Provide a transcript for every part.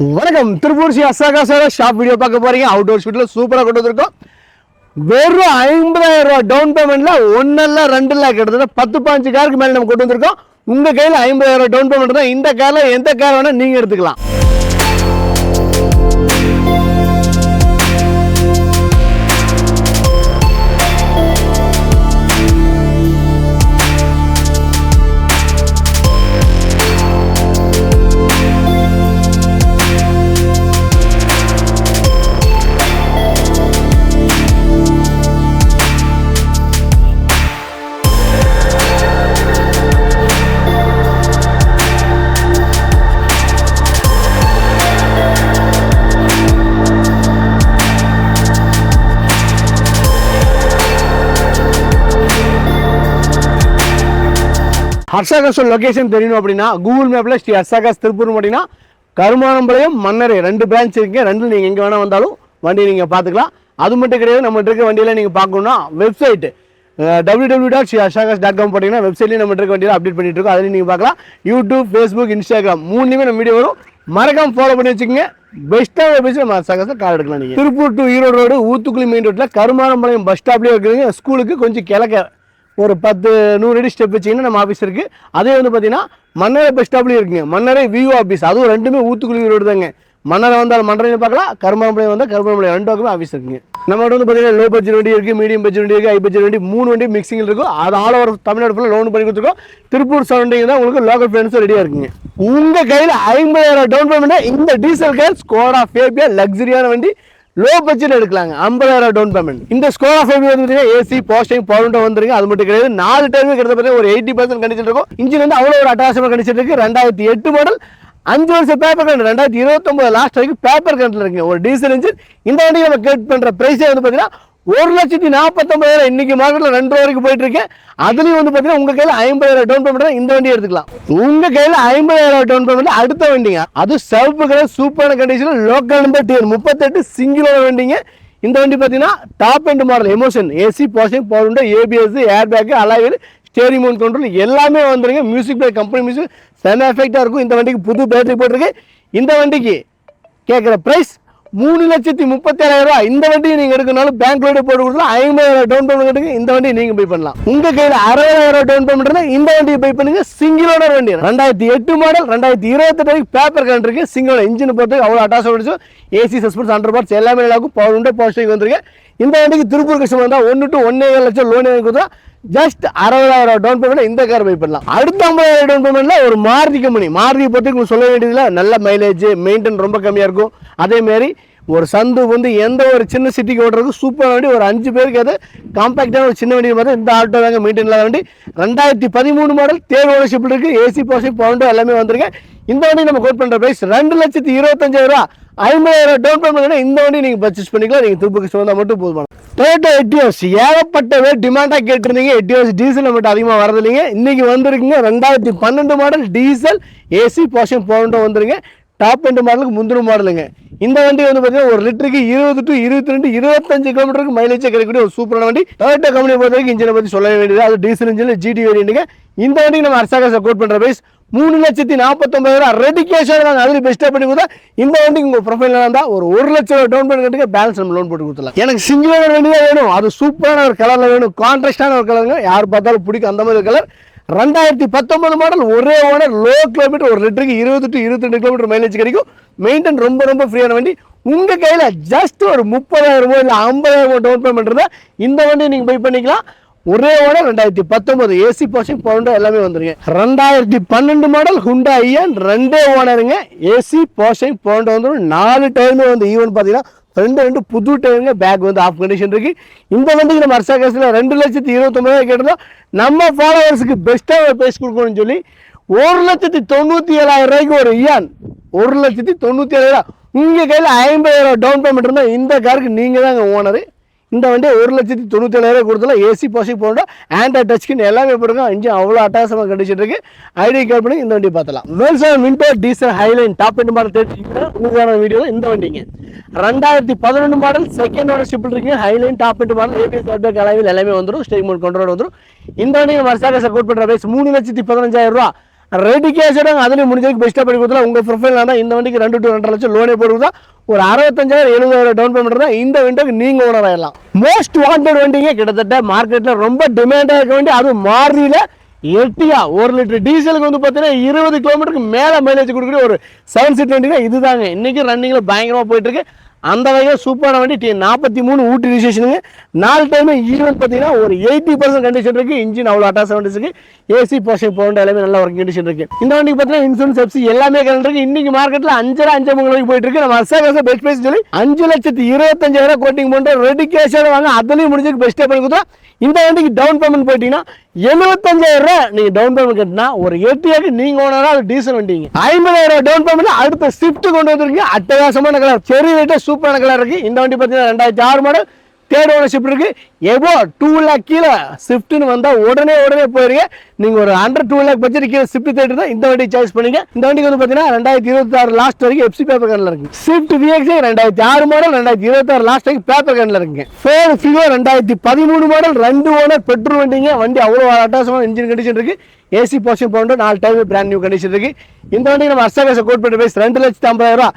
வணக்கம். திருப்பூர் ஸ்ரீ அசாகாசார shop video பார்க்க போறீங்க. அவுட்டோர் ஷூட்டில் சூப்பராக கொண்டு வந்திருக்கோம். வெறும் ஐம்பதாயிரம் ரூபாய் டவுன் பேமெண்ட்ல ஒன்னல்ல ரெண்டு லேக் கிட்டத்தட்ட பத்து பாஞ்சு காருக்கு மேலே நம்ம கொண்டு வந்திருக்கோம். உங்க கையில் ஐம்பதாயிரம் ரூபாய் டவுன் பேமெண்ட் தான் இந்த காரில் எந்த கார் வேணா நீங்க எடுத்துக்கலாம். ஹர்ஷாகாஸ் லொக்கேஷன் தெரியணும் அப்படின்னா கூகுள் மேப்பில் ஸ்ரீ ஹர்ஷாகாஸ் திருப்பூர் அப்படின்னா கருமானம்பாளையம் மன்னரை ரெண்டு பிரான்ச் இருக்குங்க. ரெண்டு நீங்கள் எங்கே வேணால் வந்தாலும் வண்டி நீங்கள் பார்த்துக்கலாம். அது மட்டும் கிடையாது நம்ம இருக்க வண்டியில் நீங்கள் பார்க்கணுன்னா website W W dot Sri Harsha cars dot com போட்டிங்கன்னா வெப்சைட்லேயும் நம்ம இருக்க வண்டியில் அப்டேட் பண்ணிட்டு இருக்கோம். அதில் நீங்கள் பார்க்கலாம். யூடியூப் ஃபேஸ்புக் இன்ஸ்டாகிராம் மூணுலேயுமே நம்ம வீடியோ வரும். மறக்காம ஃபாலோ பண்ணி வச்சுக்கோங்க. பெஸ்ட்டாக பேசி நம்ம ஹர்ஷாகாஸில் கார் எடுக்கலாம் நீங்கள் Tiruppur to Erode road Oothukuli main ரோட்டில் கருமானம்பாளையம் பஸ் ஸ்டாப்லேயே இருக்குதுங்க ஸ்கூலுக்கு கொஞ்சம் கிழக்க ஒரு பத்து நூறு அடி ஸ்டெப் வச்சிங்கன்னா நம்ம ஆஃபீஸ் இருக்குது அதே வந்து பார்த்தீங்கன்னா மன்னரை பஸ் ஸ்டாப்லேயும் இருக்குங்க. மன்னரை வியூ ஆஃபீஸ் அதுவும் ரெண்டுமே ஊத்துக்குழி ரோடு தாங்க. மன்னரை வந்தால் மன்னரையும் பார்க்கலாம் கருமாம்பளையம் வந்தால் கருமாம்பளையம் ரெண்டு பக்கமே ஆஃபீஸ் இருக்குங்க. நம்ம வந்து பார்த்தீங்கன்னா லோ பட்ஜெட் வண்டி இருக்குது மீடியம் பட்ஜெட் வண்டி இருக்குது ஹை பட்ஜெட் வண்டி மூணு வண்டி மிக்சிங் இருக்கும். அது ஆல் ஓவர் தமிழ்நாடு ஃபுல்லாக லோன் பண்ணி கொடுத்துருக்கோம். திருப்பூர் சரௌண்டிங் தான் உங்களுக்கு லோக்கல் ஃப்ரெண்ட்ஸும் ரெடியாக இருக்குங்க. உங்கள் கையில் ஐம்பதாயிரம் டவுன் பேமெண்ட்டாக இந்த டீசல் கார் ஸ்கோடா ஃபேபியா லக்ஸரியான வண்டி லோ பட்ஜெட் எடுக்கலாங்க. ஐம்பதாயிரம் டவுன் பேமெண்ட் இந்த ஸ்கோர் ஃபைவ் வந்து ஏசி போஸ்டிங் பவுண்டோ வந்துருங்க. அது மட்டும் கிடையாது. நாலு டைமே கிட்டத்தட்ட ஒரு எயிட்டி பர்சன்ட் கண்டிஷன் இருக்கும். இன்ஜின் வந்து அவ்வளோ ஒரு அட்டாசமாக கண்டிஷன் இருக்கு. ரெண்டாயிரத்தி எட்டு மாடல் அஞ்சு வருஷம் பேப்பர் கரண்ட் ரெண்டாயிரத்தி இருபத்தொம்பது லாஸ்ட் வரைக்கும் பேப்பர் கரண்ட்ல இருக்குங்க. ஒரு டீசல் இன்ஜின் இந்த வண்டி நம்ம கேட் பண்ணுற பிரைஸே வந்து பார்த்தீங்கன்னா ஒரு லட்சத்தி நாற்பத்தொம்பதாயிரம் இன்னைக்கு மார்க்கெட்டில் ரெண்டு ரூபா வரைக்கும் போயிட்டு இருக்கேன் அதுலேயும் வந்து பார்த்தீங்கன்னா உங்கள் கையில் ஐம்பதாயிரம் டவுன் பேமெண்ட் இந்த வண்டி எடுத்துக்கலாம். உங்கள் கையில் ஐம்பதாயிரம் டவுன் பேமெண்ட் அடுத்த வண்டிங்க. அது சிவப்பு கலர் சூப்பரான கண்டிஷனில் லோக்கல் நம்பர் டிஎன் முப்பத்தெட்டு சிங்கிளோட வண்டிங்க. இந்த வண்டி பார்த்தீங்கன்னா top end model emotion AC passing power ABS air bag அலாயில் steering mount control எல்லாமே வந்துருங்க. மியூசிக் பிளே கம்பெனி மியூசிக் செம எஃபெக்டாக இருக்கும். இந்த வண்டிக்கு புது பேட்டரி போட்டிருக்கு. இந்த வண்டிக்கு கேட்குற ப்ரைஸ் மூணு லட்சத்தி முப்பத்தேழாயிரம் ரூபாய். இந்த வண்டியை நீங்கள் எடுக்கனாலும் பேங்க் லோடு போட்டு கொடுக்கலாம் ஐம்பதாயிரம் டவுன் பேமெண்ட் கட்டுங்க இந்த வண்டியை நீங்கள் பை பண்ணலாம். உங்கள் கையில் அறுபதாயிரம் டவுன் பேமெண்ட் இருந்தால் இந்த வண்டியை பை பண்ணுங்க. சிங்கிளோட வண்டி ரெண்டாயிரத்தி எட்டு மாடல் ரெண்டாயிரத்தி இருபத்தெட்டு வரைக்கும் பேப்பர் கரண்ட் இருக்கு. சிங்கிளோட இன்ஜின் போட்டு அவ்வளோ அட்டாச் அடிச்சோம் ஏசி சஸ்பென்ஸ் அண்டர் பார்ட்ஸ் எல்லாமே நல்லாக்கும் பவர் உண்டு போஸ்டிங் வந்திருக்கு. இந்த வண்டிக்கு திருப்பூர் கஸ்டமர் வந்தால் ஒன்று டு ஒன்றே லட்சம் லோன் வாங்கி கொடுத்தா ஜஸ்ட் அறுபதாயிரம் டவுன் பேமெண்ட் இந்த கார் பை பண்ணலாம். அடுத்த ஐம்பதாயிரம் டவுன் பேமெண்ட்ல ஒரு மாருதி கம்பெனி மாருதி பற்றி உங்களுக்கு சொல்ல வேண்டியதில்லை. நல்ல மைலேஜ் மெயின்டைன் ரொம்ப கம்மியாக இருக்கும். அதேமாரி ஒரு சந்து வந்து எந்த ஒரு சின்ன சிட்டிக்கு ஓடுறதுக்கு சூப்பரான வண்டி. ஒரு அஞ்சு பேருக்கு அது காம்பாக்டான ஒரு சின்ன வண்டி மாதிரி இந்த ஆட்டோ தாங்க மெயின்டைன் இல்லாத வண்டி. ரெண்டாயிரத்தி பதிமூணு மாடல் தேர்வு ஓனர்ஷிப் இருக்குது ஏசி போசி பவுண்டோ எல்லாமே வந்திருக்கு. இந்த வண்டி நம்ம கோட் பண்ணுற ப்ரைஸ் ரெண்டு லட்சத்தி இருபத்தஞ்சாயிரம் ரூபா. ஐம்பதாயிரம் டவுன் பேமெண்ட் இந்த வண்டி நீங்கள் பர்ச்சேஸ் பண்ணிக்கலாம். நீங்கள் திருப்பதி வந்தால் மட்டும் போதுமான. டொயோட்டோ எட்டியோஸ் ஏகப்பட்ட பேர் டிமாண்டாக கேட்டிருந்தீங்க. எட்டியோஸ் டீசல் மட்டும் அதிகமாக வரது இல்லைங்க இன்னைக்கு வந்திருக்குங்க. ரெண்டாயிரத்தி பன்னெண்டு மாடல் டீசல் ஏசி போஷன் பவுண்டோ வந்துருங்க டாப் எண்டு மாடலுக்கு முந்தின மாடலுங்க இந்த வண்டி வந்து பார்த்தீங்கன்னா ஒரு லிட்டருக்கு இருபது டு இருபத்தி ரெண்டு இருபத்தஞ்சு கிலோமீட்டருக்கு மைலேஜ் கிடைக்கக்கூடிய ஒரு சூப்பரான வண்டி. டொயோட்டோ கம்பெனி பொறுத்த வரைக்கும் இன்ஜினை பற்றி சொல்ல வேண்டியது. அது டீசல் இன்ஜின் ஜிடி வேரியண்ட்டுங்க இந்த வண்டிக்கு நம்ம அரசாங்க சப்போர்ட் பண்ணுற பிரைஸ் மூணு லட்சத்தி நாற்பத்தொம்பதாயிரம் ரெடி கேஷாக நாங்கள் அதில் பெஸ்ட்டாக பண்ணி கொடுத்தா இந்த வண்டிக்கு உங்கள் ப்ரொஃபைலில் இருந்தால் ஒரு ஒரு லட்சம் டவுன் பேமெண்ட் பேலன்ஸ் நம்ம லோன் போட்டு கொடுத்துலாம் எனக்கு சிங்கிள் வண்டி தான் வேணும். அது சூப்பரான ஒரு கலரில் வேணும். கான்ட்ராஸ்டான ஒரு கலருங்க யார் பார்த்தாலும் பிடிக்கும் அந்த மாதிரி கலர் ரெண்டாயிரத்தி பத்தொன்பது மாடல் ஒரே ஓனர் லோ கிலோமீட்டர் ஒரு லிட்டருக்கு இருபது டு இருபத்தி கிலோமீட்டர் மைலேஜ் கிடைக்கும். மெயின்டைன் ரொம்ப ரொம்ப ஃப்ரீயான வண்டி. உங்க கையில ஜஸ்ட் ஒரு முப்பதாயிரம் ரூபாய் இல்லை ஐம்பதாயிரம் ரூபாய் டவுன் பேமெண்ட் இருந்தால் இந்த வண்டியை நீங்க பை பண்ணிக்கலாம். ஒரே ஓனர் ரெண்டாயிரத்தி பத்தொன்பது ஏசி போஷன் பவுண்டர் எல்லாமே வந்துருங்க. ரெண்டாயிரத்தி பன்னெண்டு மாடல் ஹுண்டா ஐயன் ரெண்டே ஓனருங்க ஏசி போஷன் பவுண்டர் வந்துடும் நாலு டைமே வந்து e ஈவன் பார்த்தீங்கன்னா ரெண்டு ரெண்டு புது டைமுங்க பேக் வந்து ஆஃப் கண்டிஷன் இருக்குது இந்த வண்டிக்கு நம்ம அரசா கேஸில் ரெண்டு லட்சத்தி இருபத்தொம்பதாயிரம் கேட்டிருந்தோம் நம்ம ஃபாலோவர்ஸுக்கு பெஸ்ட்டாக பேசி கொடுக்கணும்னு சொல்லி ஒரு லட்சத்தி தொண்ணூற்றி ஏழாயிரம் ரூபாய்க்கு ஒரு இயான் ஒரு லட்சத்தி தொண்ணூற்றி ஏழாயிரம் உங்கள் கையில் ஐம்பதாயிரம் டவுன் பேமெண்ட் இருந்தால் இந்த காருக்கு நீங்கள் தாங்க ஓனரு இந்த வண்டி ஒரு லட்சத்தி தொண்ணூற்றி ஏழாயிரம் கொடுத்தல ஏசி பாசி போட்டோம் ஆண்ட்ராய்ட் டச்கின் எல்லாமே போடுங்க இன்ஜின் அவ்வளோ அட்டாசமாக கிடைச்சிட்டு இருக்கு. ஐடி கார்டு பண்ணி இந்த வண்டி பார்த்தலாம் வேல்சான் Vento diesel Highline top end model தெரிஞ்சுக்கிட்டா உங்களுக்கான வீடியோ இந்த வண்டிங்க. ரெண்டாயிரத்தி பதினொன்று மாடல் செகண்ட் ஓனர்ஷிப் இருக்கு. Highline top end model ABS auto கலாவில் எல்லாமே வந்துடும் ஸ்டேக் மோட் கண்ட்ரோல் வந்துடும் இந்த வண்டி நம்ம வருஷாக சப்போர்ட் பண்ணுற பிரைஸ் மூணு லட்சத்தி பதினஞ்சாயிரம் ரூபா. ரெடி கேஷ் அதுலேயும் முடிஞ்சதுக்கு பெஸ்ட்டாக பண்ணி கொடுத்தலாம் உங்கள் ப்ரொஃபைல் ஆனால் இந்த வண்டிக்கு ரெண்டு டு ரெண்டரை லட்சம் லோனே போடுறதா? ஒரு அறுபத்தஞ்சாயிரம் எழுபதாயிரம் டவுன் பேமெண்ட் தான் இந்த விண்டோக்கு நீங்கள் ஓனர் ஆயிடலாம். மோஸ்ட் வாண்டட் வண்டிங்க கிட்டத்தட்ட மார்க்கெட்டில் ரொம்ப டிமாண்டாக இருக்க வேண்டிய அதுவும் மாறுதியில் எட்டியா ஒரு லிட்டர் டீசலுக்கு வந்து பார்த்தீங்கன்னா இருபது கிலோமீட்டருக்கு மேலே மைலேஜ் கொடுக்குற ஒரு செவன் சீட் வண்டினா இதுதாங்க. இன்னைக்கு ரன்னிங்கில் பயங்கரமாக போயிட்டுருக்கு அந்த வகையில் சூப்பரான வண்டி டி நாற்பத்தி மூணு ஊட்டி ரிஜிஸ்ட்ரேஷனுங்க நாலு டைமு ஈவன் பார்த்தீங்கன்னா ஒரு எயிட்டி பர்சன்ட் கண்டிஷன் இருக்குது இன்ஜின் அவ்வளோ அட்டாச் வண்டி ஏசி போஷன் பவுண்ட் எல்லாமே நல்ல ஒர்க்கிங் கண்டிஷன் இருக்குது இந்த வண்டிக்கு பார்த்தீங்கன்னா இன்சூரன்ஸ் எஃப்சி எல்லாமே கரண்ட் இருக்குது இன்றைக்கி மார்க்கெட்டில் அஞ்சரை அஞ்சு மூணு வரைக்கும் போயிட்டு இருக்கு. நம்ம அசாகாச பெஸ்ட் பிரைஸ் சொல்லி அஞ்சு லட்சத்தி இருபத்தஞ்சாயிரம் கோட்டிங் பண்ணிட்டு ரெடி கேஷோட வாங்க. அதுலேயும் முடிஞ்சதுக்கு பெஸ்ட்டே பண்ணி கொடுத்தா இந்த வண்டிக்கு டவுன் பேமெண்ட் போயிட்டீங்கன்னா எழுபத்தஞ்சாயிரம் ரூபாய் நீங்க டவுன் பேமெண்ட் கட்டினா ஒரு எட்டியாக்கு நீங்க ஓனரா அது டீசல் வண்டிங்க. ஐம்பதாயிரம் ரூபாய் டவுன் பேமெண்ட் அடுத்த ஸ்விஃப்ட் கொண்டு வந்திருக்கீங்க அட்டகாசமான கலர் செரி ரேட்டே சூப்பரான கலர் இருக்கு. இந்த வண்டி பார்த்தீங்கன்னா ரெண்டாயிரத்தி ஆறு மாடல் தேர்ட் ஓனர்ஷிப் இருக்கு. எபோ டூ லேக் கீழே ஸ்விஃப்ட்னு வந்தால் உடனே உடனே போயிருங்க. நீங்கள் ஒரு அண்டர் டூ லேக் பட்ஜெட் கீழே ஸ்விஃப்ட் தேர்ட் தான் இந்த வண்டி சாய்ஸ் பண்ணுங்க. இந்த வண்டிக்கு வந்து பார்த்தீங்கன்னா ரெண்டாயிரத்தி இருபத்தி ஆறு லாஸ்ட் வரைக்கும் எப்சி பேப்பர் கண்ணில் இருக்கு ஸ்விஃப்ட் விஎக்ஸே ரெண்டாயிரத்தி ஆறு மாடல் ரெண்டாயிரத்தி இருபத்தி ஆறு லாஸ்ட் வரைக்கும் பேப்பர் கண்ணில் இருக்குங்க. ஃபோர் ஃபிகோ ரெண்டாயிரத்தி பதிமூணு மாடல் ரெண்டு ஓனர் பெட்ரோல் வண்டிங்க. வண்டி அவ்வளோ அட்டாசமான இன்ஜின் கண்டிஷன் இருக்கு. ஏசி போர்ஷன் போன்ற நாலு டைம் பிராண்ட் நியூ கண்டிஷன் இருக்கு. இந்த வண்டிக்கு நம்ம அர்சாகாச கோட் பண்ணி பேசி ரெண்டு லட்சத்தி ஐம்பதாயிரம் ரூபா.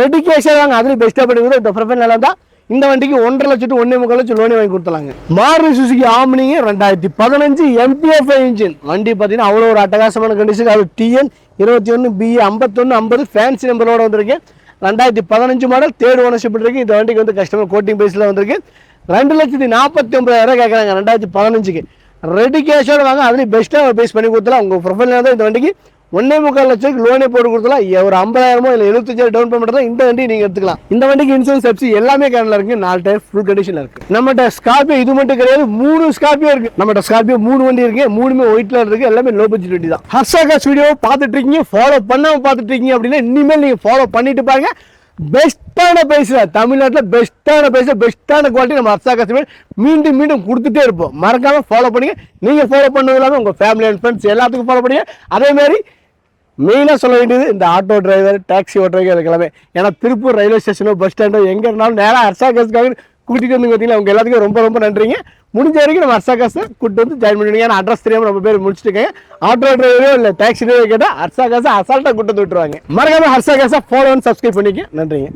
ரெடி கேஷ் வாங்க. அதுலேயும் பெஸ்ட்டாக பண்ணி இந்த ப்ரொஃபைல் நல்லா இருந்தால் இந்த வண்டிக்கு ஒன்றரை லட்சத்து ஒன்றே முக்கால் லட்சம் லோனே வாங்கி கொடுத்தலாங்க மாருதி சுசுகி ஆம்னிங்க ரெண்டாயிரத்தி பதினஞ்சு எம்பிஎஃப் இன்ஜின் வண்டி பார்த்தீங்கன்னா அவ்வளோ ஒரு அட்டகாசமான கண்டிஷன் அது டிஎன் இருபத்தி ஒன்று பி ஐம்பத்தொன்று ஐம்பது ஃபேன்சி நம்பரோட வந்திருக்கு. ரெண்டாயிரத்தி பதினஞ்சு மாடல் தேர்ட் ஓனர்ஷிப் இருக்கு. இந்த வண்டிக்கு வந்து கஸ்டமர் கோட்டிங் பேஸில் வந்திருக்கு. ரெண்டு லட்சத்தி நாற்பத்தி ஒன்பதாயிரம் கேட்குறாங்க ரெண்டாயிரத்தி பதினஞ்சுக்கு. ரெடி கேஷோட வாங்க. அதுலேயும் பெஸ்ட்டாக பேஸ் பண்ணி கொடுத்தலாம் உங்கள் ப்ரொஃபைல் தான் இந்த வண்டிக்கு ஒன்னே முக்கால் லட்சத்துக்கு லோனே போட்டு கொடுத்தலாம் ஒரு ஐம்பதாயிரமோ இல்லை எழுபத்தஞ்சாயிரம் டவுன் பேமெண்ட் தான் இந்த வண்டி நீங்கள் எடுத்துக்கலாம். இந்த வண்டிக்கு இன்சூரன்ஸ் சப்சி எல்லாமே கேனில் இருக்கு. நாலு டயர் ஃபுல் கண்டிஷனில் இருக்கு. நம்மகிட்ட ஸ்கார்பியோ இது மட்டும் கிடையாது மூணு ஸ்கார்பியோ இருக்கு. நம்மகிட்ட ஸ்கார்பியோ மூணு வண்டி இருக்கு. மூணுமே ஒயிட்ல இருக்கு. எல்லாமே லோ பட்ஜெட் வண்டி தான். ஹர்ஷாகாஸ் ஸ்டுடியோ பார்த்துட்டு இருக்கீங்க. ஃபாலோ பண்ணாமல் பார்த்துட்டு இருக்கீங்க அப்படின்னா இனிமேல் நீங்கள் ஃபாலோ பண்ணிட்டு பாருங்க. பெஸ்ட்டான பிரைஸ்ல தமிழ்நாட்டில் பெஸ்ட்டான பிரைஸ்ல பெஸ்ட்டான குவாலிட்டி நம்ம அர்சாகாஸ் மீண்டும் மீண்டும் கொடுத்துட்டே இருப்போம். மறக்காமல் ஃபாலோ பண்ணுங்க. நீங்கள் ஃபாலோ பண்ணது இல்லாமல் ஃபேமிலி அண்ட் ஃப்ரெண்ட்ஸ் எல்லாத்துக்கும் ஃபாலோ பண்ணுங்க. அதே மாதிரி மெயினாக சொல்ல வேண்டியது இந்த ஆட்டோ டிரைவர் டாக்ஸி ஓட்டுறவங்க அது எல்லாமே. ஏன்னா திருப்பூர் ரயில்வே ஸ்டேஷனோ பஸ் ஸ்டாண்டோ எங்கே இருந்தாலும் நேராக அர்சாகாஸ்க்காக கூட்டிகிட்டு வந்து பார்த்தீங்களா? அவங்க எல்லாத்துக்கும் ரொம்ப ரொம்ப நன்றிங்க. முடிஞ்ச வரைக்கும் நம்ம அர்சாகாஸை கூட்டு வந்து ஜாயின் பண்ணிடுங்க. ஏன்னா அட்ரஸ் தெரியாமல் ரொம்ப பேர் முடிச்சுட்டு ஆட்டோ டிரைவரோ இல்லை டாக்ஸி டிரைவர் கேட்டால் அர்சாகாஸை அசால்ட்டாக கூட்டு வந்து விட்டுருவாங்க. மறக்காம அர்சாகாஸை ஃபாலோ வந்து சப்ஸ்கிரைப் பண்ணிக்க நன்றிங்க.